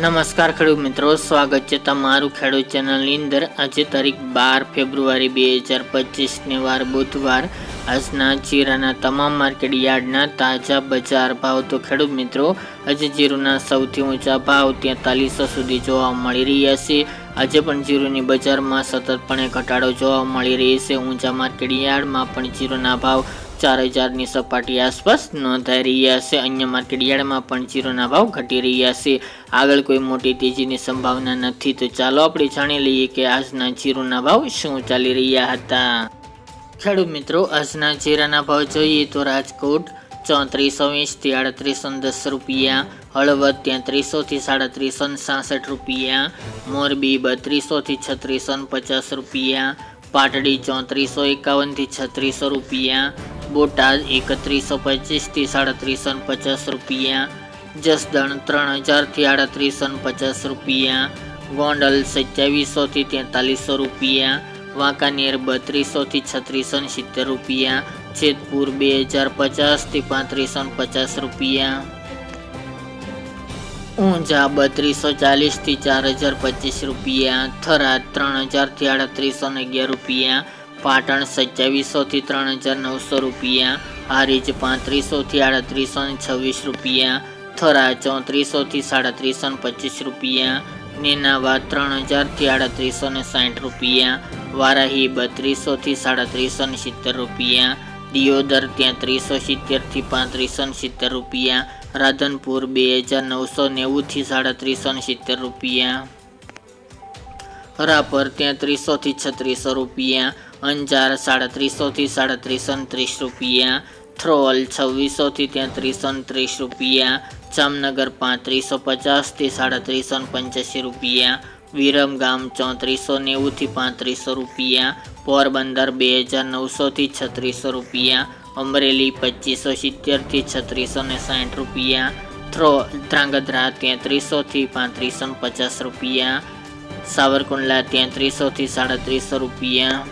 નમસ્કાર ખેડૂત મિત્રો, સ્વાગત છે તમારું ખેડૂત ચેનલની અંદર. આજે તારીખ બાર ફેબ્રુઆરી બે હજાર પચીસને વાર બુધવાર. આજના જીરાના તમામ માર્કેટ યાર્ડના તાજા બજાર ભાવ. તો ખેડૂત મિત્રો, આજે જીરુના સૌથી ઊંચા ભાવ તેતાલીસો સુધી જોવા મળી રહ્યા છે. આજે પણ જીરુની બજારમાં સતતપણે ઘટાડો જોવા મળી રહી છે. ઊંચા માર્કેટ યાર્ડમાં પણ જીરુના ભાવ ચાર હજારની સપાટી આસપાસ નોંધાઈ રહ્યા છે. અન્ય માર્કેટ યાર્ડમાં પણ જીરોના ભાવ ઘટી રહ્યા છે. આગળ કોઈ મોટી તેજીની સંભાવના નથી. તો ચાલો આપણે જાણી લઈએ કે આજના જીરોના ભાવ શું ચાલી રહ્યા હતા. ખેડૂત મિત્રો, આજના જીરાના ભાવ જોઈએ તો રાજકોટ ચોત્રીસો વીસથી આડત્રીસો દસ રૂપિયા, હળવદ ત્યાંત્રીસોથી સાડત્રીસો સાસઠ રૂપિયા, મોરબી બત્રીસોથી છત્રીસો પચાસ રૂપિયા, પાટડી ચોત્રીસો એકાવનથી છત્રીસો રૂપિયા બોટાદ એકત્રીસો પચીસથી સાડત્રીસો પચાસ રૂપિયા. જસદણ ત્રણ હજારથી આડત્રીસો પચાસ રૂપિયા. ગોંડલ સત્યાવીસોથી તેતાલીસો રૂપિયા. વાંકાનેર બત્રીસોથી છત્રીસો સિત્તેર રૂપિયા. જેતપુર બે હજાર પચાસથી પાંત્રીસો પચાસ રૂપિયા. ઊંઝા બત્રીસો ચાલીસથી ચાર હજાર પચીસ રૂપિયા. થરાદ ત્રણ હજારથી આડત્રીસો અગિયાર રૂપિયા. પાટણ સત્યાવીસોથી ત્રણ હજાર નવસો રૂપિયા, હારીજ પાંત્રીસોથી આડત્રીસો છવ્વીસ રૂપિયા થરા ચોત્રીસોથી સાડત્રીસો પચીસ રૂપિયા નેનાવા ત્રણ હજારથી આડત્રીસો ને સાઠ રૂપિયા, વારાહી બત્રીસોથી સાડત્રીસો ને સિત્તેર રૂપિયા, દિયોદર તેત્રીસો સિત્તેરથી પાંત્રીસો ને સિત્તેર રૂપિયા, રાધનપુર બે હજાર નવસો નેવુંથી સાડત્રીસો ને સિત્તેર રૂપિયા. રાપર ત્રીસોથી છત્રીસો રૂપિયા, અંજાર સાડત્રીસોથી સાડત્રીસ ત્રીસ રૂપિયા, થ્રોલ છવ્વીસોથી તેત્રીસો ને ત્રીસ રૂપિયા, જામનગર પાંત્રીસો પચાસથી સાડત્રીસો પંચ્યાસી રૂપિયા, વિરમગામ ચોત્રીસો નેવુંથી પાંત્રીસો રૂપિયા, પોરબંદર બે હજાર નવસોથી છત્રીસો રૂપિયા, અમરેલી પચીસો સિત્તેરથી છત્રીસો ને સાઠ રૂપિયા, થ્રો ધ્રાંગધ્રા તેત્રીસોથી પાંત્રીસો પચાસ રૂપિયા સાવરકુંડલા તેત્રીસોથી સાડત્રીસો રૂપિયા.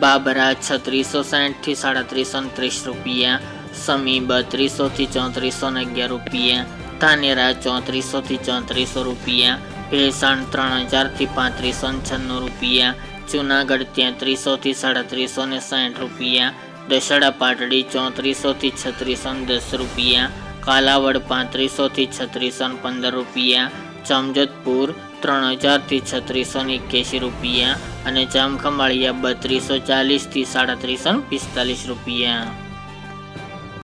બાબરા છત્રીસો સાઠથી સાડત્રીસો ત્રીસ રૂપિયા. સમી બત્રીસોથી ચોત્રીસો અગિયાર રૂપિયા. ધાનેરા ચોત્રીસોથી ચોત્રીસો રૂપિયા. ભેસાણ ત્રણ હજારથી પાંત્રીસો છન્નું રૂપિયા. જુનાગઢ તેત્રીસોથી સાડત્રીસો ને સાઠ રૂપિયા. દશડા પાટડી ચોત્રીસોથી છત્રીસો દસ રૂપિયા. કાલાવડ પાંત્રીસોથી છત્રીસો પંદર રૂપિયા. જામજોધપુર ત્રણ હજારથી છત્રીસો ને એક્યાસી રૂપિયા અને જામખંભાળિયા બત્રીસો ચાલીસથી સાડત્રીસો પિસ્તાલીસ રૂપિયા.